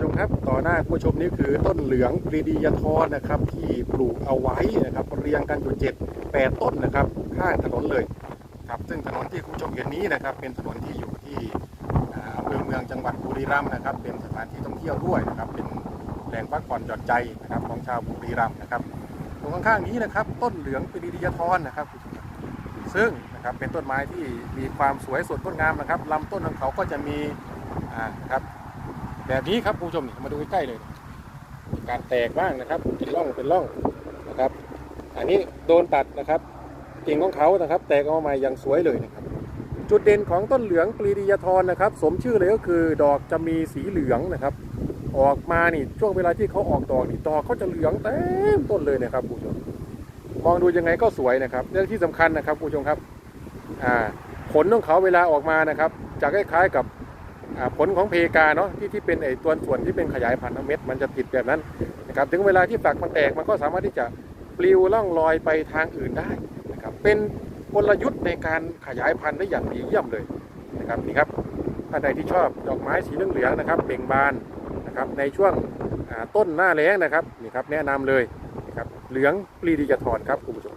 ผู้ชมครับ ต่อหน้าคุณผู้ชมนี่คือต้นเหลืองปรีดียทรนะครับ ที่ปลูกเอาไว้นะครับ เรียงกันอยู่เจ็ดแปดต้นนะครับ ข้างถนนเลยครับ ซึ่งถนนที่คุณผู้ชมเห็นนี้นะครับ เป็นถนนที่อยู่ที่อำเภอเมืองจังหวัดบุรีรัมย์นะครับ เป็นสถานที่ท่องเที่ยวด้วยนะครับ เป็นแหล่งพักผ่อนหย่อนใจนะครับของชาวบุรีรัมย์นะครับ ตรงข้างๆนี้นะครับ ต้นเหลืองปรีดียทรนะครับคุณผู้ชมครับซึ่งนะครับเป็นต้นไม้ที่มีความสวยสดงดงามนะครับลำต้นของเขาก็จะมีอ่าครับ แบบนี้ครับผู้ชมนี่มาดูใกล้เลย การแตกบ้างนะครับเป็นร่องเป็นร่องนะครับ อันนี้โดนตัดนะครับกิ่งของเขานะครับ แตกออกมาอย่างสวยเลยนะครับ จุดเด่นของต้นเหลืองปรีดียทรนะครับ สมชื่อเลยก็คือดอกจะมีสีเหลืองนะครับ ออกมานี่ช่วงเวลาที่เขาออกดอกนี่ดอกเขาจะเหลืองเต็มต้นเลยนะครับผู้ชมมองดูยังไงก็สวยนะครับเรื่องที่สำคัญนะครับผู้ชมครับอ่าผลของเขาเวลาออกมานะครับจะคล้ายๆกับ ผลของเพกาเนาะที่ที่เป็นไอตัวส่วนที่เป็นขยายพันธุ์เม็ดมันจะติดแบบนั้นนะครับถึงเวลาที่ฝักมันแตกมันก็สามารถที่จะปลิวล่องลอยไปทางอื่นได้นะครับเป็นกลยุทธ์ในการขยายพันธุ์ได้อย่างดีเยี่ยมเลยนะครับนี่ครับท่านใดที่ชอบดอกไม้สีเหลืองๆนะครับเบ่งบานนะครับในช่วงต้นหน้าแล้งนะครับนี่ครับแนะนำเลยนะครับเหลืองปลีดีจะทรครับคุณผู้ชม